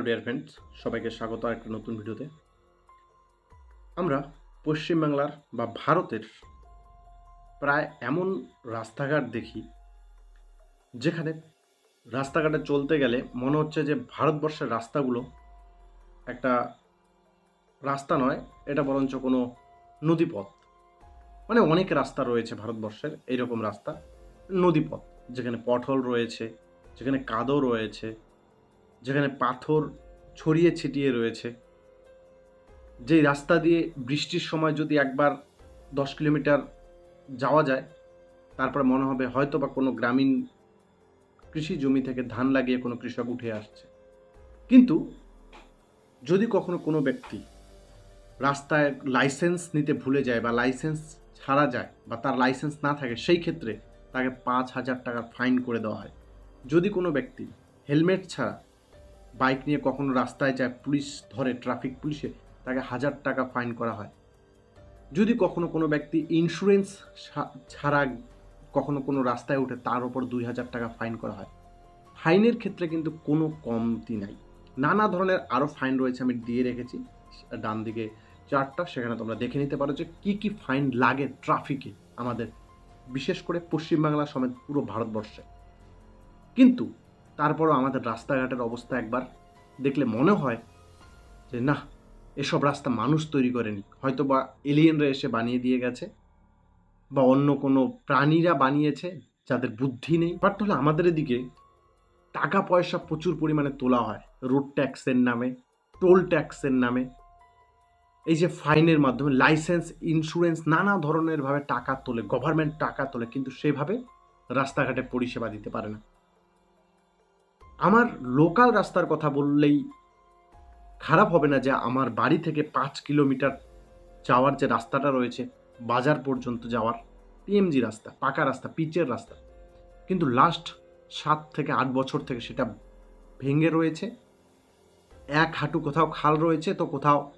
Hello dear friends সবাইকে স্বাগত একটা নতুন ভিডিওতে। আমরা পশ্চিমবাংলার বা ভারতের প্রায় এমন রাস্তাঘাট দেখি, যেখানে রাস্তাঘাটে চলতে গেলে মনে হচ্ছে যে ভারতবর্ষের রাস্তাগুলো একটা রাস্তা নয়, এটা বরঞ্চ কোনো নদীপথ। মানে অনেক রাস্তা রয়েছে ভারতবর্ষের এইরকম রাস্তা, নদীপথ, যেখানে পটহল রয়েছে, যেখানে কাদো রয়েছে যেখানে পাথর ছড়িয়ে ছিটিয়ে রয়েছে। যেই রাস্তা দিয়ে বৃষ্টির সময় যদি একবার দশ কিলোমিটার যাওয়া যায়, তারপর মনে হবে হয়তো বা কোনো গ্রামীণ কৃষি জমি থেকে ধান লাগিয়ে কোনো কৃষক উঠে আসছে। কিন্তু যদি কখনো কোনো ব্যক্তি রাস্তায় লাইসেন্স নিতে ভুলে যায় বা লাইসেন্স ছাড়া যায় বা তার লাইসেন্স না থাকে, সেই ক্ষেত্রে তাকে পাঁচ হাজার টাকা ফাইন করে দেওয়া হয়। যদি কোনো ব্যক্তি হেলমেট ছাড়া বাইক নিয়ে কখনো রাস্তায় যায় পুলিশ ধরে, ট্রাফিক পুলিশে, তাকে হাজার টাকা ফাইন করা হয়। যদি কখনো কোনো ব্যক্তি ইন্স্যুরেন্স ছাড়া কখনো কোনো রাস্তায় উঠে তার ওপর দুই হাজার টাকা ফাইন করা হয়। ফাইনের ক্ষেত্রে কিন্তু কোনো কমতি নাই। নানা ধরনের আরও ফাইন রয়েছে আমি দিয়ে রেখেছি, ডান দিকে চারটা, সেখানে তোমরা দেখে নিতে পারো যে কী কী ফাইন লাগে ট্রাফিকে আমাদের, বিশেষ করে পশ্চিমবাংলা সমেত পুরো ভারতবর্ষে। কিন্তু তারপরও আমাদের রাস্তাঘাটের অবস্থা একবার দেখলে মনে হয় যে, না, এসব রাস্তা মানুষ তৈরি করেনি। হয়তো বা এলিয়েনরা এসে বানিয়ে দিয়ে গেছে বা অন্য কোনো প্রাণীরা বানিয়েছে যাদের বুদ্ধি নেই। বাট হলে আমাদের এদিকে টাকা পয়সা প্রচুর পরিমাণে তোলা হয়। রোড ট্যাক্সের নামে, টোল ট্যাক্সের নামে। এই যে ফাইনের মাধ্যমে লাইসেন্স, ইন্স্যুরেন্স নানা ধরনের ভাবে টাকা তোলে, গভর্নমেন্ট টাকা তোলে, কিন্তু সেভাবে রাস্তাঘাটে পরিষেবা দিতে পারে না। আমার লোকাল রাস্তার কথা বললেই খারাপ হবে না যে আমার বাড়ি থেকে পাঁচ কিলোমিটার যাওয়ার যে রাস্তাটা রয়েছে, বাজার পর্যন্ত যাওয়ার পিএমজি রাস্তা, পাকা রাস্তা, পিচের রাস্তা। কিন্তু লাস্ট সাত থেকে আট বছর থেকে সেটা ভেঙে রয়েছে। এক হাঁটু কোথাও খাল রয়েছে, তো কোথাও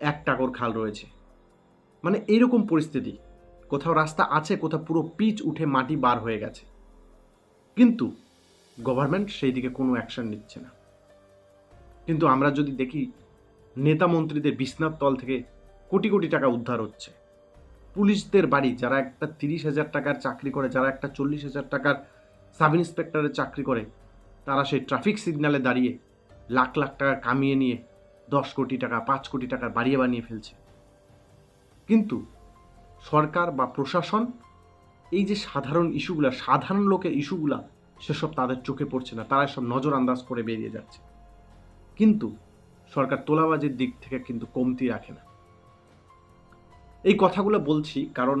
এক টাকর খাল রয়েছে। মানে এইরকম পরিস্থিতি। কোথাও রাস্তা আছে, কোথাও পুরো পিচ উঠে মাটি বার হয়ে গেছে। কিন্তু গভর্নমেন্ট সেই দিকে কোনো অ্যাকশন নিচ্ছে না। কিন্তু আমরা যদি দেখি, নেতা মন্ত্রীদের বিছনার তল থেকে কোটি কোটি টাকা উদ্ধার হচ্ছে। পুলিশদের বাড়ি, যারা একটা তিরিশ হাজার টাকার চাকরি করে, যারা একটা চল্লিশ হাজার টাকার সাব ইন্সপেক্টরের চাকরি করে, তারা সেই ট্রাফিক সিগন্যালে দাঁড়িয়ে লাখ লাখ টাকা কামিয়ে নিয়ে দশ কোটি টাকা, পাঁচ কোটি টাকার বাড়িয়ে বানিয়ে ফেলছে। কিন্তু সরকার বা প্রশাসন, এই যে সাধারণ ইস্যুগুলা সাধারণ লোকের ইস্যুগুলা সেসব তাদের চোখে পড়ছে না তারা সব নজর আন্দাজ করে বেরিয়ে যাচ্ছে। কিন্তু সরকার তোলাবাজির দিক থেকে কিন্তু কমতি রাখে না। এই কথাগুলো বলছি কারণ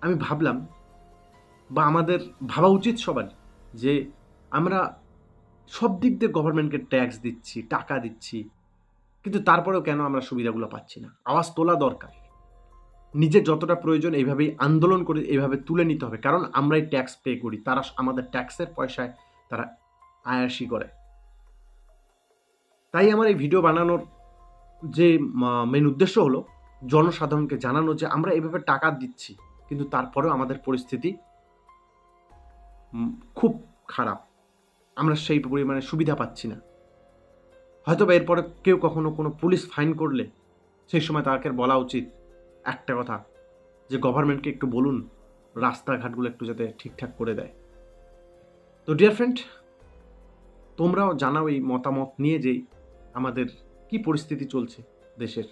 আমি ভাবলাম বা আমাদের ভাবা উচিত সবার যে আমরা সব দিক দিয়ে গভর্নমেন্টকে ট্যাক্স দিচ্ছি, টাকা দিচ্ছি, কিন্তু তারপরেও কেন আমরা সুবিধাগুলো পাচ্ছি না? আওয়াজ তোলা দরকার। নিজের যতটা প্রয়োজন এইভাবেই আন্দোলন করে এইভাবে তুলে নিতে হবে। কারণ আমরাই ট্যাক্স পে করি, তারা আমাদের ট্যাক্সের পয়সায় তারা আয়াসি করে। তাই আমার এই ভিডিও বানানোর যে মেন উদ্দেশ্য হলো জনসাধারণকে জানানো যে, আমরা এভাবে টাকা দিচ্ছি, কিন্তু তারপরেও আমাদের পরিস্থিতি খুব খারাপ। আমরা সেই পরিমাণে সুবিধা পাচ্ছি না। হয়তো বা এরপরে কেউ কখনো কোনো পুলিশ ফাইন করলে সেই সময় তাকে বলা উচিত একটা কথা, যে গভর্নমেন্টকে একটু বলুন, রাস্তাঘাটগুলো একটু যাতে ঠিকঠাক করে দেয়। তো ডিয়ার ফ্রেন্ড তোমরাও জানাও এই মতামত নিয়ে যে আমাদের কি পরিস্থিতি চলছে দেশের।